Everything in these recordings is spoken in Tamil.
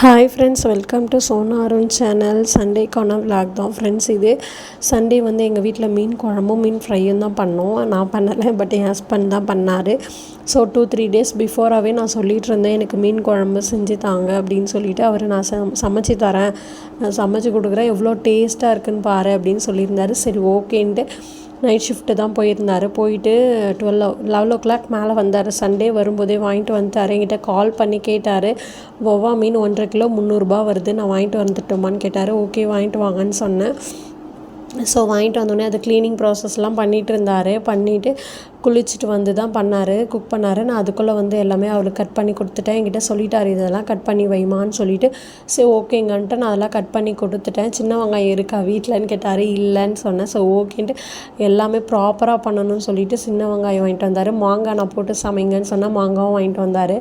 Hi friends welcome to Sona Arun channel சண்டேக்கான vlog தான் ஃப்ரெண்ட்ஸ் இது. சண்டே வந்து எங்கள் வீட்டில் மீன் குழம்பும் மீன் ஃப்ரையும் தான் பண்ணோம். நான் பண்ணலை பட் என் ஹஸ்பண்ட் தான் பண்ணார். ஸோ டூ த்ரீ டேஸ் பிஃபோராகவே நான் சொல்லிகிட்டு இருந்தேன் எனக்கு மீன் குழம்பு செஞ்சு தாங்க அப்படின்னு சொல்லிட்டு. அவர் நான் ச சமைச்சு தரேன். நான் சமைச்சு கொடுக்குறேன். எவ்வளோ டேஸ்ட்டாக இருக்குன்னு பாரு அப்படின்னு சொல்லியிருந்தாரு. சரி ஓகேன்ட்டு நைட் ஷிஃப்ட்டு தான் போயிருந்தார். போயிட்டு டுவெல் லெவல் ஓ கிளாக் மேலே வந்தார். சண்டே வரும்போதே வாங்கிட்டு வந்துட்டார். என்கிட்ட கால் பண்ணி கேட்டார். ஒவ்வா மீன் ஒன்றரை கிலோ முந்நூறுரூபா வருது. நான் வாங்கிட்டு வந்துட்டோமான்னு கேட்டார். ஓகே வாங்கிட்டு வாங்கன்னு சொன்னேன். ஸோ வாங்கிட்டு வந்தோடனே அது க்ளீனிங் ப்ராசஸ்லாம் பண்ணிகிட்டு இருந்தார். பண்ணிவிட்டு குளிச்சுட்டு வந்து தான் பண்ணார் குக் பண்ணார். நான் அதுக்குள்ளே வந்து எல்லாமே அவருக்கு கட் பண்ணி கொடுத்துட்டேன். என்கிட்ட சொல்லிட்டார் இதெல்லாம் கட் பண்ணி வைமான்னு சொல்லிட்டு. சரி ஓகேங்கன்ட்டு நான் அதெல்லாம் கட் பண்ணி கொடுத்துட்டேன். சின்ன வெங்காயம் இருக்கா வீட்டிலன்னு கேட்டார். இல்லைன்னு சொன்னேன். ஸோ ஓகேன்ட்டு எல்லாமே ப்ராப்பராக பண்ணணும்னு சொல்லிட்டு சின்ன வெங்காயம் வாங்கிட்டு வந்தார். மாங்காய் நான் போட்டு சமைங்கன்னு சொன்னால் மாங்காவும் வாங்கிட்டு வந்தார்.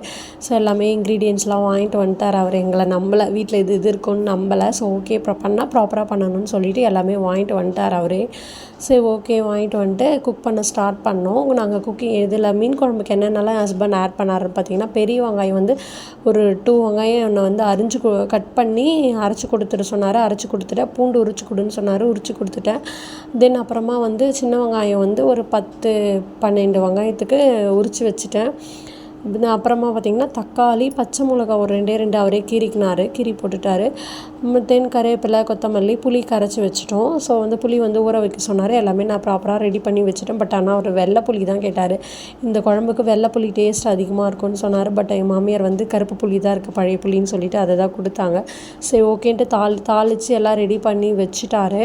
ஸோ எல்லாமே இன்க்ரீடியன்ஸ்லாம் வாங்கிட்டு வந்துட்டார் அவர். எங்களை நம்பலை. வீட்டில் இது இது இருக்குன்னு நம்பலை. ஸோ ஓகே பண்ணால் ப்ராப்பராக பண்ணணும்னு சொல்லிட்டு எல்லாமே வாங்கிட்டு வந்துட்டார் அவரே. சரி ஓகே வாங்கிட்டு வந்துட்டு குக் பண்ண ஸ்டார்ட் பண்ணோம். நாங்கள் குக்கிங் இதில் மீன் குழம்புக்கு என்னென்னலாம் ஹஸ்பண்ட் ஆட் பண்ணாருன்னு பார்த்தீங்கன்னா பெரிய வெங்காயம் வந்து ஒரு டூ வெங்காயம் என்னை வந்து அரிஞ்சு கட் பண்ணி அரைச்சி கொடுத்துட்டு சொன்னார். அரைச்சி கொடுத்துட்டேன். பூண்டு உரிச்சு கொடுன்னு சொன்னார். உரிச்சு கொடுத்துட்டேன். தென் அப்புறமா வந்து சின்ன வெங்காயம் வந்து ஒரு பத்து பன்னெண்டு வெங்காயத்துக்கு உரித்து வச்சுட்டேன். அப்புறமா பார்த்திங்கன்னா தக்காளி பச்சை மிளகா ஒரு ரெண்டே ரெண்டு அவரே கீறிக்கினார் கீறி போட்டுட்டார். தென் கருவேப்பிலை கொத்தமல்லி புளி கரைச்சி வச்சுட்டோம். ஸோ வந்து புளி வந்து ஊற வைக்க சொன்னார். எல்லாமே நான் ப்ராப்பராக ரெடி பண்ணி வச்சுட்டேன். பட் ஆனால் அவர் வெள்ளை புளி தான் கேட்டார். இந்த குழம்புக்கு வெள்ளை புளி டேஸ்ட் அதிகமாக இருக்கும்னு சொன்னார். பட் என் மாமியார் வந்து கருப்பு புளி தான் இருக்குது பழைய புளின்னு சொல்லிட்டு அதை தான் கொடுத்தாங்க. சரி ஓகேன்ட்டு தாளி தாளித்து எல்லாம் ரெடி பண்ணி வச்சுட்டாரு.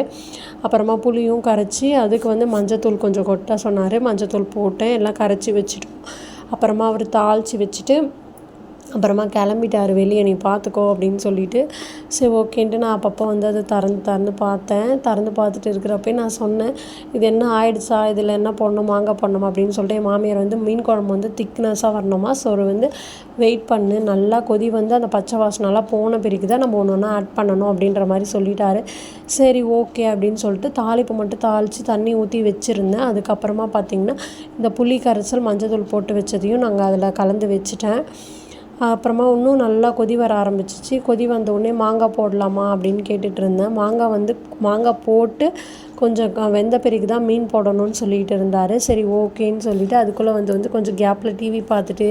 அப்புறமா புளியும் கரைச்சி அதுக்கு வந்து மஞ்சத்தூள் கொஞ்சம் கொட்ட சொன்னார். மஞ்சத்தூள் போட்டேன் எல்லாம் கரைச்சி வச்சுட்டோம். அப்புறமா அவர் தாளித்து வச்சுட்டு அப்புறமா கிளம்பிட்டார் வெளியே நீ பார்த்துக்கோ அப்படின்னு சொல்லிட்டு. சரி ஓகேன்ட்டு நான் அப்பப்போ வந்து அதை திறந்து திறந்து பார்த்தேன். திறந்து பார்த்துட்டு இருக்கிறப்பே நான் சொன்னேன் இது என்ன ஆயிடுச்சா? இதில் என்ன பண்ணணும்? மாங்காய் பண்ணணும்? அப்படின்னு சொல்லிட்டு என் மாமியார் வந்து மீன் குழம்பு வந்து திக்னஸாக வரணுமா? ஸோ வந்து வெயிட் பண்ணு. நல்லா கொதி வந்து அந்த பச்சை வாசனெல்லாம் போன பிறகு தான் நம்ம ஒன்று ஒன்றா ஆட் பண்ணணும் அப்படின்ற மாதிரி சொல்லிட்டாரு. சரி ஓகே அப்படின்னு சொல்லிட்டு தாளிப்பு மட்டும் தாளித்து தண்ணி ஊற்றி வச்சுருந்தேன். அதுக்கப்புறமா பார்த்திங்கன்னா இந்த புளி கரைசல் மஞ்சள் தூள் போட்டு வச்சதையும் நாங்கள் அதில் கலந்து வச்சுட்டேன். அப்புறமா இன்னும் நல்லா கொதி வர ஆரம்பிச்சிச்சு. கொதி வந்த உடனே மாங்காய் போடலாமா அப்படின்னு கேட்டுட்ருந்தேன் மாங்காய் வந்து மாங்காய் போட்டு கொஞ்சம் வெந்த பிறகு தான் மீன் போடணும்னு சொல்லிட்டு இருந்தார். சரி ஓகேன்னு சொல்லிவிட்டு அதுக்குள்ளே வந்து வந்து கொஞ்சம் கேப்பில் டிவி பார்த்துட்டு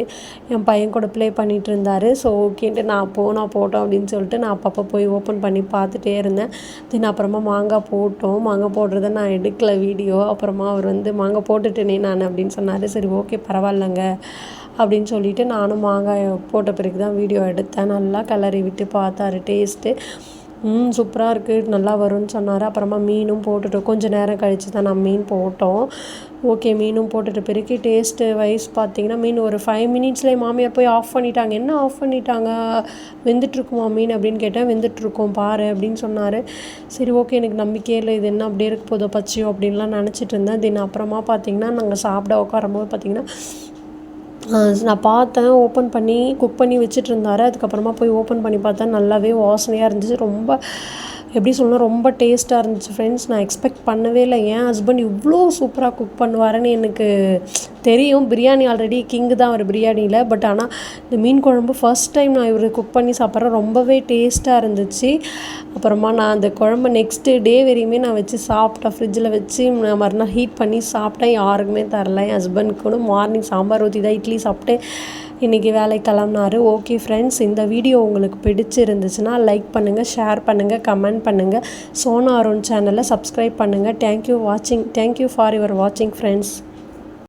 என் பையன் கூட ப்ளே பண்ணிகிட்டு இருந்தார். ஸோ ஓகேன்ட்டு நான் போ நான் போட்டோம் அப்படின்னு சொல்லிட்டு நான் அப்பப்போ போய் ஓப்பன் பண்ணி பார்த்துட்டே இருந்தேன். தென் அப்புறமா மாங்காய் போட்டோம். மாங்காய் போடுறத நான் எடுக்கல வீடியோ அப்புறமா அவர் வந்து மாங்காய் போட்டுட்டேனே நான் அப்படின்னு சொன்னார். சரி ஓகே பரவாயில்லங்க அப்படின்னு சொல்லிட்டு நானும் மாங்காய் போட்ட பிறகு தான் வீடியோ எடுத்தேன். நல்லா கிளறி விட்டு பார்த்தாரு டேஸ்ட்டு ம் சூப்பராக இருக்குது நல்லா வரும்னு சொன்னார். அப்புறமா மீனும் போட்டுட்டு கொஞ்சம் நேரம் கழித்து தான் நான் மீன் போட்டோம். ஓகே மீனும் போட்டுட்டு பிறகு டேஸ்ட்டு வைஸ் பார்த்தீங்கன்னா மீன் ஒரு ஃபைவ் மினிட்ஸ்லேயே மாமியார் போய் ஆஃப் பண்ணிட்டாங்க. என்ன ஆஃப் பண்ணிட்டாங்க? வெந்துட்டுருக்குமா மீன்? அப்படின்னு கேட்டேன். வெந்துட்டுருக்கோம் பாரு அப்படின்னு சொன்னார். சரி ஓகே எனக்கு நம்பிக்கையே இல்லை. இது என்ன அப்படியே இருக்க போதோ பச்சியோ அப்படின்லாம் நினச்சிட்டு இருந்தேன். தென் அப்புறமா பார்த்தீங்கன்னா நாங்கள் சாப்பிட உட்காரும்போது பார்த்திங்கன்னா நான் பார்த்தேன் ஓப்பன் பண்ணி குக் பண்ணி வச்சுட்டு அதுக்கப்புறமா போய் ஓப்பன் பண்ணி பார்த்தேன். நல்லாவே வாசனையாக இருந்துச்சு. ரொம்ப எப்படி சொல்லணும் ரொம்ப டேஸ்ட்டாக இருந்துச்சு. ஃப்ரெண்ட்ஸ் நான் எக்ஸ்பெக்ட் பண்ணவே இல்லை. என் ஹஸ்பண்ட் இவ்வளோ சூப்பராக குக் பண்ணுவாருன்னு எனக்கு தெரியும். பிரியாணி ஆல்ரெடி கிங்கு தான் அவர் பிரியாணியில் பட் ஆனால் இந்த மீன் குழம்பு ஃபஸ்ட் டைம் நான் இவர் குக் பண்ணி சாப்பிட்றேன் ரொம்பவே டேஸ்ட்டாக இருந்துச்சு. அப்புறமா நான் அந்த குழம்பு நெக்ஸ்ட்டு டே வரையுமே நான் வச்சு சாப்பிட்டேன் ஃப்ரிட்ஜில் வச்சு நான் மறுநாள் ஹீட் பண்ணி சாப்பிட்டேன். யாருக்குமே தரல. என் ஹஸ்பண்ட் கூட மார்னிங் சாம்பார் ஊற்றி தான் இட்லி சாப்பிட்டு இன்றைக்கி வேலை கிளம்புனாரு. ஓகே ஃப்ரெண்ட்ஸ் இந்த வீடியோ உங்களுக்கு பிடிச்சிருந்துச்சுன்னா லைக் பண்ணுங்கள் ஷேர் பண்ணுங்கள் கமெண்ட் பண்ணுங்கள் சோனா அருண் சேனலை சப்ஸ்கிரைப் பண்ணுங்கள் தேங்க்யூ வாட்சிங் தேங்க்யூ ஃபார் யுவர் வாட்சிங் ஃப்ரெண்ட்ஸ்